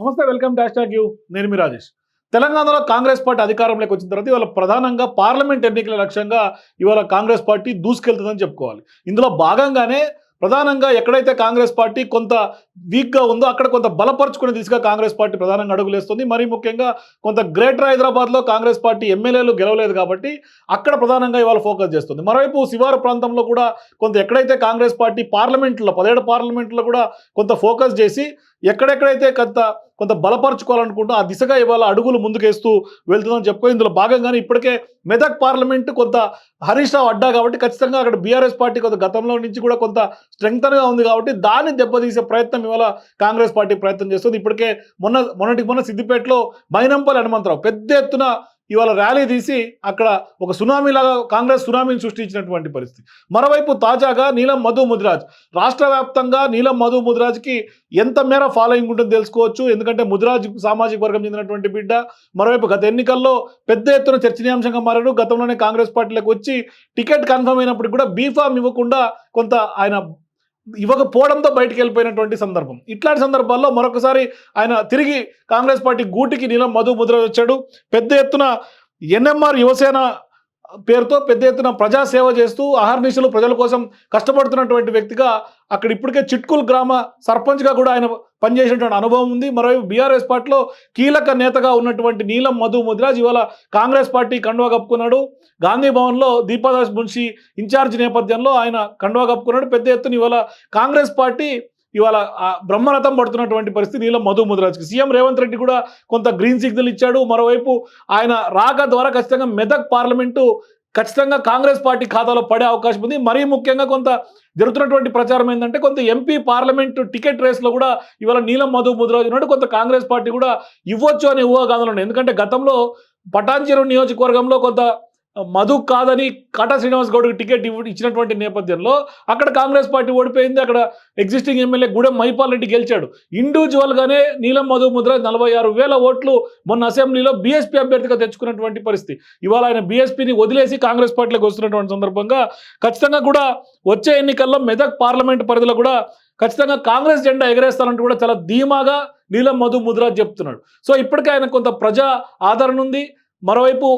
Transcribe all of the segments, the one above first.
నమస్తే welcome dash talk you. నేను మీ రాజేష్. తెలంగాణలో కాంగ్రెస్ పార్టీ అధికారంలోకి వచ్చిన తర్వాత ఇవాళ ప్రధానంగా పార్లమెంట్ ఎన్నికల లక్ష్యంగా ఇవాళ కాంగ్రెస్ పార్టీ దూసుకెళ్తుందని చెప్పుకోవాలి. ఇందులో భాగంగానే ప్రధానంగా ఎక్కడైతే కాంగ్రెస్ పార్టీ కొంత వీక్గా ఉందో అక్కడ కొంత బలపరుచుకునే దిశగా కాంగ్రెస్ పార్టీ ప్రధానంగా అడుగులేస్తుంది. మరీ ముఖ్యంగా కొంత గ్రేటర్ హైదరాబాద్లో కాంగ్రెస్ పార్టీ ఎమ్మెల్యేలు గెలవలేదు కాబట్టి అక్కడ ప్రధానంగా ఇవాళ ఫోకస్ చేస్తుంది. మరోవైపు శివారు ప్రాంతంలో కూడా కొంత ఎక్కడైతే కాంగ్రెస్ పార్టీ పార్లమెంట్లో పదిహేడు పార్లమెంట్లో కూడా కొంత ఫోకస్ చేసి ఎక్కడెక్కడైతే కొంత కొంత బలపరచుకోవాలనుకుంటూ ఆ దిశగా ఇవాళ అడుగులు ముందుకేస్తూ వెళ్తుందని చెప్పుకో ఇందులో భాగంగానే ఇప్పటికే మెదక్ పార్లమెంట్ కొంత హరీష్ రావు అడ్డా కాబట్టి ఖచ్చితంగా అక్కడ బీఆర్ఎస్ పార్టీ కొంత గతంలో నుంచి కూడా కొంత స్ట్రెంగ్తన్గా ఉంది కాబట్టి దాన్ని దెబ్బతీసే ప్రయత్నం ఇవాళ కాంగ్రెస్ పార్టీ ప్రయత్నం చేస్తుంది. ఇప్పటికే మొన్న మొన్నటికి మొన్న సిద్దిపేటలో మైనంపల్లి హనుమంతరావు పెద్ద ఎత్తున ఇవాళ ర్యాలీ తీసి అక్కడ ఒక సునామీ లాగా కాంగ్రెస్ సునామీని సృష్టించినటువంటి పరిస్థితి. మరోవైపు తాజాగా నీలం మధు ముదిరాజ్. రాష్ట్ర వ్యాప్తంగా నీలం మధు ముదిరాజ్కి ఎంత మేర ఫాలోయింగ్ ఉంటుందో తెలుసుకోవచ్చు. ఎందుకంటే ముదిరాజ్ సామాజిక వర్గం చెందినటువంటి బిడ్డ. మరోవైపు గత ఎన్నికల్లో పెద్ద ఎత్తున చర్చనీయాంశంగా మారాడు. గతంలోనే కాంగ్రెస్ పార్టీలోకి వచ్చి టికెట్ కన్ఫర్మ్ అయినప్పటికీ కూడా బీఫామ్ ఇవ్వకుండా కొంత ఆయన ఇవ్వకపోవడంతో బయటికి వెళ్ళిపోయినటువంటి సందర్భం. ఇట్లాంటి సందర్భాల్లో మరొకసారి ఆయన తిరిగి కాంగ్రెస్ పార్టీ గూటికి నీలం మధు ముద్ర వచ్చాడు పెద్ద ఎత్తున ఎన్ఎంఆర్ యువసేన పేరుతో పెద్ద ఎత్తున ప్రజాసేవ చేస్తూ అహర్నిశలు ప్రజల కోసం కష్టపడుతున్నటువంటి వ్యక్తిగా అక్కడ ఇప్పటికే చిట్కుల్ గ్రామ సర్పంచ్గా కూడా ఆయన పనిచేసినటువంటి అనుభవం ఉంది. మరోవైపు బీఆర్ఎస్ పార్టీలో కీలక నేతగా ఉన్నటువంటి నీలం మధు ముద్రాజ్ ఇవాళ కాంగ్రెస్ పార్టీ కండువా కప్పుకున్నాడు. గాంధీ భవన్లో దీపాదాస్ మున్షి ఇన్ఛార్జ్ నేపథ్యంలో ఆయన కండువా కప్పుకున్నాడు. పెద్ద ఎత్తున ఇవాళ కాంగ్రెస్ పార్టీ ఇవాళ ఆ బ్రహ్మరథం పడుతున్నటువంటి పరిస్థితి నీలం మధు ముద్రాజ్కి. సీఎం రేవంత్ రెడ్డి కూడా కొంత గ్రీన్ సిగ్నల్ ఇచ్చాడు. మరోవైపు ఆయన రాక ద్వారా ఖచ్చితంగా మెదక్ పార్లమెంటు ఖచ్చితంగా కాంగ్రెస్ పార్టీ ఖాతాలో పడే అవకాశం ఉంది. మరీ ముఖ్యంగా కొంత జరుగుతున్నటువంటి ప్రచారం ఏంటంటే కొంత ఎంపీ పార్లమెంటు టికెట్ రేస్లో కూడా ఇవాళ నీలం మధు ముద్రాజ్ ఉన్నాడు. కొంత కాంగ్రెస్ పార్టీ కూడా ఇవ్వచ్చు అనే ఊహాగానాలు ఉన్నాయి. ఎందుకంటే గతంలో పటాన్చెరు నియోజకవర్గంలో కొంత మధు కాదని కాటా శ్రీనివాస్ గౌడ్కి టికెట్ ఇవ్వ ఇచ్చినటువంటి నేపథ్యంలో అక్కడ కాంగ్రెస్ పార్టీ ఓడిపోయింది. అక్కడ ఎగ్జిస్టింగ్ ఎమ్మెల్యే గూడెం మైపాల్ రెడ్డి గెలిచాడు. ఇండివిజువల్గానే నీలం మధు ముద్ర నలభై ఆరు వేల ఓట్లు మొన్న అసెంబ్లీలో బీఎస్పీ అభ్యర్థిగా తెచ్చుకున్నటువంటి పరిస్థితి. ఇవాళ ఆయన బీఎస్పీని వదిలేసి కాంగ్రెస్ పార్టీలోకి వస్తున్నటువంటి సందర్భంగా ఖచ్చితంగా కూడా వచ్చే ఎన్నికల్లో మెదక్ పార్లమెంట్ పరిధిలో కూడా ఖచ్చితంగా కాంగ్రెస్ జెండా ఎగరేస్తానంటూ కూడా చాలా ధీమాగా నీలం మధు ముద్ర చెప్తున్నాడు. సో ఇప్పటికే ఆయన కొంత ప్రజా ఆదరణ ఉంది. మరోవైపు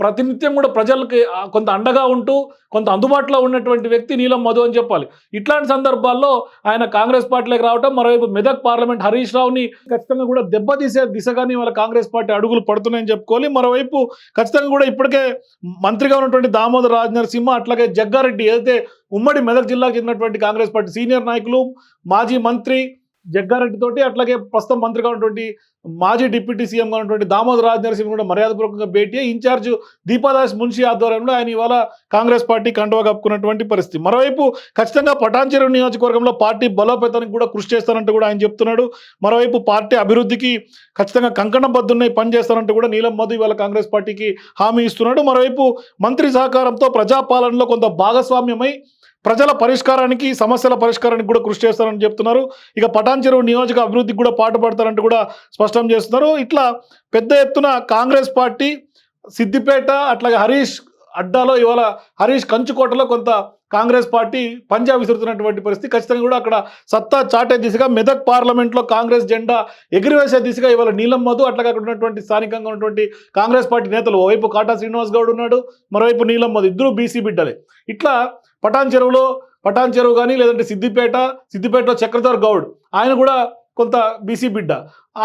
ప్రతినిత్యం కూడా ప్రజలకి కొంత అండగా ఉంటూ కొంత అందుబాటులో ఉన్నటువంటి వ్యక్తి నీలం మధు అని చెప్పాలి. ఇట్లాంటి సందర్భాల్లో ఆయన కాంగ్రెస్ పార్టీలోకి రావటం మరోవైపు మెదక్ పార్లమెంట్ హరీష్ రావుని ఖచ్చితంగా కూడా దెబ్బతీసే దిశగానే వాళ్ళ కాంగ్రెస్ పార్టీ అడుగులు పడుతున్నాయని చెప్పుకోవాలి. మరోవైపు ఖచ్చితంగా కూడా ఇప్పటికే మంత్రిగా ఉన్నటువంటి దామోదర్ రాజనరసింహ అట్లాగే జగ్గారెడ్డి ఏదైతే ఉమ్మడి మెదక్ జిల్లాకు చెందినటువంటి కాంగ్రెస్ పార్టీ సీనియర్ నాయకులు మాజీ మంత్రి జగ్గారెడ్డితోటి అట్లాగే ప్రస్తుతం మంత్రిగా ఉన్నటువంటి మాజీ డిప్యూటీ సీఎంగా ఉన్నటువంటి దామోదర్ రాజ్ నరసింహ కూడా మర్యాదపూర్వకంగా భేటీ ఇన్ఛార్జ్ దీపాదాస్ మున్షి ఆధ్వర్యంలో ఆయన ఇవాళ కాంగ్రెస్ పార్టీ కండువా కప్పుకున్నటువంటి పరిస్థితి. మరోవైపు ఖచ్చితంగా పటాన్చెరు నియోజకవర్గంలో పార్టీ బలోపేతానికి కూడా కృషి చేస్తానంటూ కూడా ఆయన చెప్తున్నాడు. మరోవైపు పార్టీ అభివృద్ధికి ఖచ్చితంగా కంకణం బద్దున్నాయి పనిచేస్తానంటూ కూడా నీలం మధు ఇవాళ కాంగ్రెస్ పార్టీకి హామీ ఇస్తున్నాడు. మరోవైపు మంత్రి సహకారంతో ప్రజాపాలనలో కొంత భాగస్వామ్యమై ప్రజల పరిష్కారానికి సమస్యల పరిష్కారానికి కూడా కృషి చేస్తారని చెప్తున్నారు. ఇక పటాన్ చెరువు నియోజక అభివృద్ధికి కూడా పాటుపడతారంటూ కూడా స్పష్టం చేస్తున్నారు. ఇట్లా పెద్ద ఎత్తున కాంగ్రెస్ పార్టీ సిద్దిపేట అట్లాగే హరీష్ అడ్డాలో ఇవాళ హరీష్ కంచుకోటలో కొంత కాంగ్రెస్ పార్టీ పంజాబ్ విసురుతున్నటువంటి పరిస్థితి. ఖచ్చితంగా కూడా అక్కడ సత్తా చాటే దిశగా మెదక్ పార్లమెంట్లో కాంగ్రెస్ జెండా ఎగిరివేసే దిశగా ఇవాళ నీలం మధు అట్లాగే అక్కడ ఉన్నటువంటి స్థానికంగా ఉన్నటువంటి కాంగ్రెస్ పార్టీ నేతలు ఓవైపు కాటా శ్రీనివాస్ గౌడ్ ఉన్నాడు మరోవైపు నీలం మధు ఇద్దరు బీసీ బిడ్డలే. ఇట్లా పటాన్ చెరువులో పటాన్ చెరువు కానీ లేదంటే సిద్దిపేట సిద్దిపేటలో చక్రధర్ గౌడ్ ఆయన కూడా కొంత బీసీ బిడ్డ.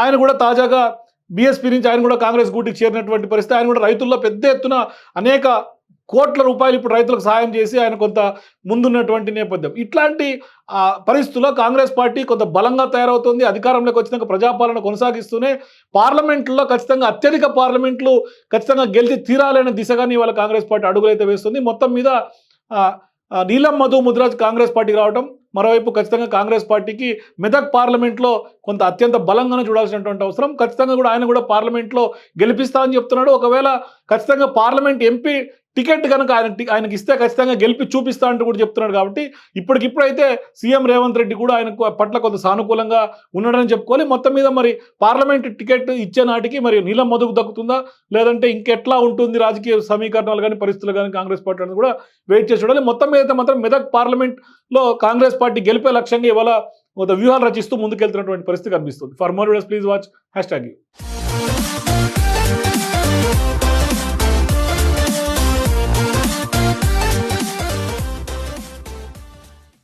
ఆయన కూడా తాజాగా బీఎస్పీ నుంచి ఆయన కూడా కాంగ్రెస్ గూటికి చేరినటువంటి పరిస్థితి. ఆయన కూడా రైతుల్లో పెద్ద ఎత్తున అనేక కోట్ల రూపాయలు ఇప్పుడు రైతులకు సాయం చేసి ఆయన కొంత ముందున్నటువంటి నేపథ్యం. ఇట్లాంటి పరిస్థితుల్లో కాంగ్రెస్ పార్టీ కొంత బలంగా తయారవుతుంది. అధికారంలోకి వచ్చినాక ప్రజాపాలన కొనసాగిస్తూనే పార్లమెంట్లో ఖచ్చితంగా అత్యధిక పార్లమెంట్లు ఖచ్చితంగా గెలిచి తీరాలనే దిశగానే ఇవాళ కాంగ్రెస్ పార్టీ అడుగులైతే వేస్తుంది. మొత్తం మీద నీలం మధు ముద్రాజ్ కాంగ్రెస్ పార్టీకి రావడం మరోవైపు ఖచ్చితంగా కాంగ్రెస్ పార్టీకి మెదక్ పార్లమెంట్లో కొంత అత్యంత బలంగానే చూడాల్సినటువంటి అవసరం. ఖచ్చితంగా కూడా ఆయన కూడా పార్లమెంట్లో గెలిపిస్తా అని చెప్తున్నాడు. ఒకవేళ ఖచ్చితంగా పార్లమెంట్ ఎంపీ టికెట్ కనుక ఆయన ఆయనకి ఇస్తే ఖచ్చితంగా గెలిపి చూపిస్తా అంటూ కూడా చెప్తున్నాడు కాబట్టి ఇప్పటికిప్పుడైతే సీఎం రేవంత్ రెడ్డి కూడా ఆయన పట్ల కొంత సానుకూలంగా ఉన్నాడని చెప్పుకోవాలి. మొత్తం మీద మరి పార్లమెంట్ టికెట్ ఇచ్చే నాటికి మరి నీలం మధుకు దక్కుతుందా? లేదంటే ఇంకెట్లా ఉంటుంది రాజకీయ సమీకరణాలు కానీ పరిస్థితులు కానీ కాంగ్రెస్ పార్టీ అనేది కూడా వెయిట్ చేసి చూడాలి. మొత్తం మీద అయితే మాత్రం మెదక్ పార్లమెంట్లో కాంగ్రెస్ పార్టీ గెలిపే లక్ష్యంగా ఇవాళ కొంత వ్యూహాలు రచిస్తూ ముందుకెళ్తున్నటువంటి పరిస్థితి కనిపిస్తుంది. For more videos please watch hashtag